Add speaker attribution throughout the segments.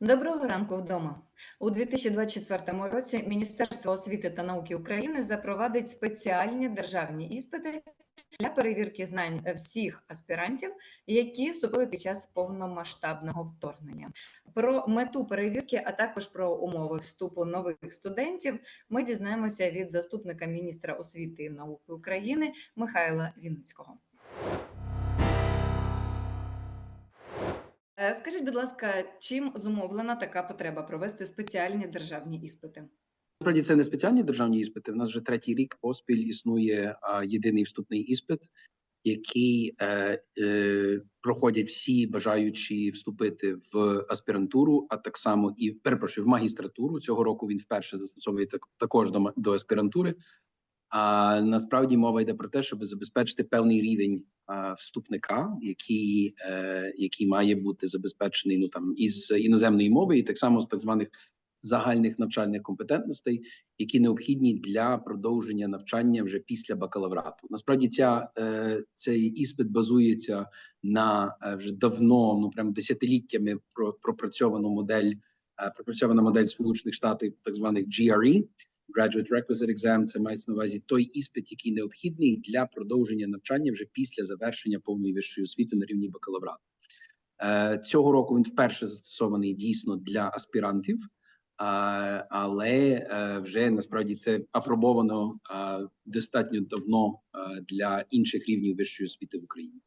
Speaker 1: Доброго ранку вдома. У 2024 році Міністерство освіти та науки України запровадить спеціальні державні іспити для перевірки знань всіх аспірантів, які вступили під час повномасштабного вторгнення. Про мету перевірки, а також про умови вступу нових студентів, ми дізнаємося від заступника міністра освіти і науки України Михайла Вінницького. Е, Скажіть, будь ласка, чим зумовлена така потреба провести спеціальні державні іспити?
Speaker 2: Насправді це не спеціальні державні іспити. В нас вже третій рік поспіль існує а, єдиний вступний іспит, який е, е, проходять всі бажаючі вступити в аспірантуру, а так само і перепрошую в магістратуру. Цього року він вперше застосовує так, також до, до аспірантури. А насправді мова йде про те, щоб забезпечити певний рівень а, вступника, який, е, який має бути забезпечений ну там із іноземної мови, і так само з так званих загальних навчальних компетентностей, які необхідні для продовження навчання вже після бакалаврату. Насправді, ця е, цей іспит базується на е, вже давно, ну прям десятиліттями про пропрацьовану модель, е, пропрацьована модель Сполучених Штатів, так званих GRE, Graduate Requisite Exam. Це мається на увазі той іспит, який необхідний для продовження навчання вже після завершення повної вищої освіти на рівні бакалаврату. Е, Цього року він вперше застосований дійсно для аспірантів. Але е, вже насправді це апробовано е, достатньо давно е, для інших рівнів вищої освіти в Україні.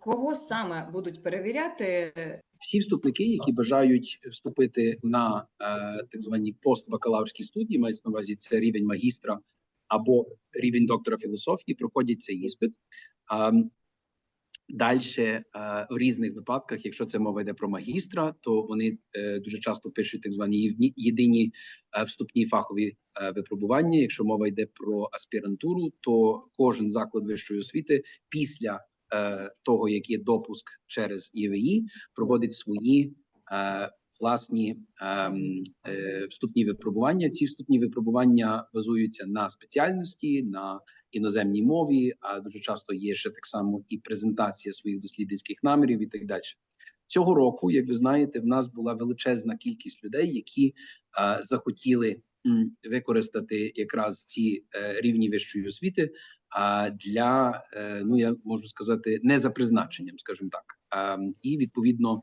Speaker 1: Кого саме будуть перевіряти?
Speaker 2: Всі вступники, які бажають вступити на е, так звані постбакалаврські студії, мається на увазі це рівень магістра або рівень доктора філософії, проходять цей іспит. Ем, Далі е, в різних випадках, якщо це мова йде про магістра, то вони е, дуже часто пишуть так звані єдині- єдині е, вступні фахові е, випробування. Якщо мова йде про аспірантуру, то кожен заклад вищої освіти після е, того, як є допуск через ЄВІ, проводить свої е, власні ем, е, вступні випробування. Ці вступні випробування базуються на спеціальності, на іноземній мові, а дуже часто є ще так само і презентація своїх дослідницьких намірів і так далі. Цього року, як ви знаєте, в нас була величезна кількість людей, які е, захотіли використати якраз ці е, рівні вищої освіти а для е, ну я можу сказати не за призначенням, скажімо так. І відповідно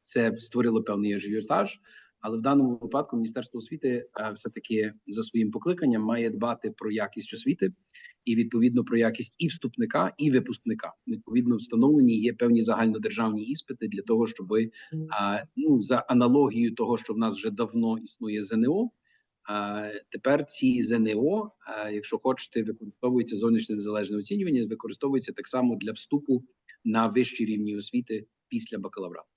Speaker 2: це створило певний ажіотаж. Але в даному випадку Міністерство освіти все таки за своїм покликанням має дбати про якість освіти і відповідно про якість і вступника, і випускника. Відповідно, встановлені є певні загальнодержавні іспити для того, щоб ну за аналогією того, що в нас вже давно існує ЗНО. А тепер ці ЗНО, якщо хочете, використовується зовнішнє незалежне оцінювання, використовується так само для вступу на вищі рівні освіти після бакалаврату.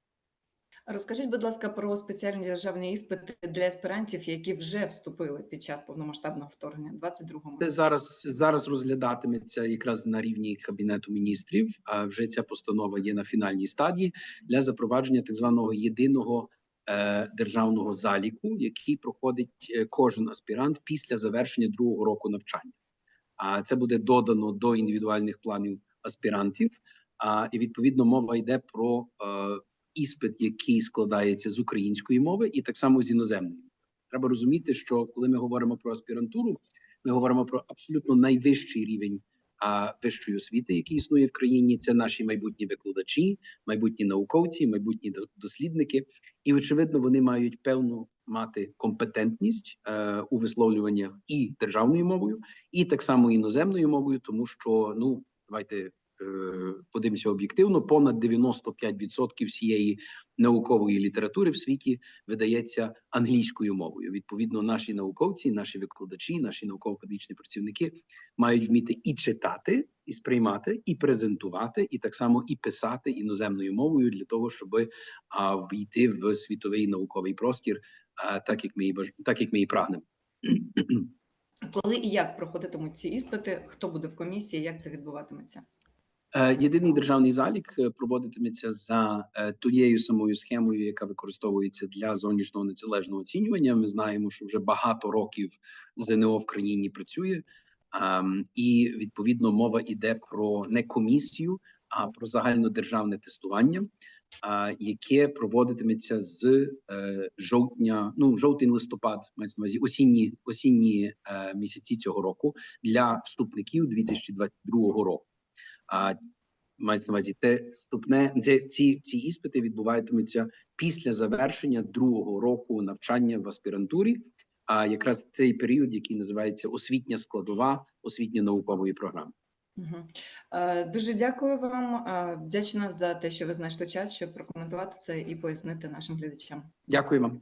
Speaker 1: Розкажіть, будь ласка, про спеціальні державні іспити для аспірантів, які вже вступили під час повномасштабного вторгнення 22-му.
Speaker 2: Це зараз зараз розглядатиметься якраз на рівні кабінету міністрів. А вже ця постанова є на фінальній стадії для запровадження так званого єдиного державного заліку, який проходить е, кожен аспірант після завершення другого року навчання. А це буде додано до індивідуальних планів аспірантів. А і відповідно мова йде про е, іспит, який складається з української мови, і так само з іноземної. Треба розуміти, що коли ми говоримо про аспірантуру, ми говоримо про абсолютно найвищий рівень вищої освіти, який існує в країні. Це наші майбутні викладачі, майбутні науковці, майбутні до- дослідники. І очевидно, вони мають певну мати компетентність е, у висловлюваннях і державною мовою, і так само іноземною мовою, тому що ну давайте подивимося об'єктивно, понад 95% всієї наукової літератури в світі видається англійською мовою. Відповідно, наші науковці, наші викладачі, наші науково-педагогічні працівники мають вміти і читати, і сприймати, і презентувати, і так само і писати іноземною мовою для того, щоб а, війти в світовий науковий простір, а, так як ми і баж... так як ми і прагнемо.
Speaker 1: Коли і як проходитимуть ці іспити? Хто буде в комісії? Як це відбуватиметься?
Speaker 2: Е, Єдиний державний залік е, проводитиметься за е, тією самою схемою, яка використовується для зовнішнього незалежного оцінювання. Ми знаємо, що вже багато років ЗНО в країні працює, і відповідно мова йде про не комісію, а про загальнодержавне тестування. яке проводитиметься з жовтня, ну жовтень листопад, мається на увазі осінні осінні місяці цього року для вступників 2022 року. А мається на увазі те вступне це ці, ці іспити відбуватимуться після завершення другого року навчання в аспірантурі. А якраз цей період, який називається освітня складова освітньо-наукової програми.
Speaker 1: Е, Дуже дякую вам. е, Вдячна за те, що ви знайшли час, щоб прокоментувати це і пояснити нашим глядачам.
Speaker 2: Дякую вам.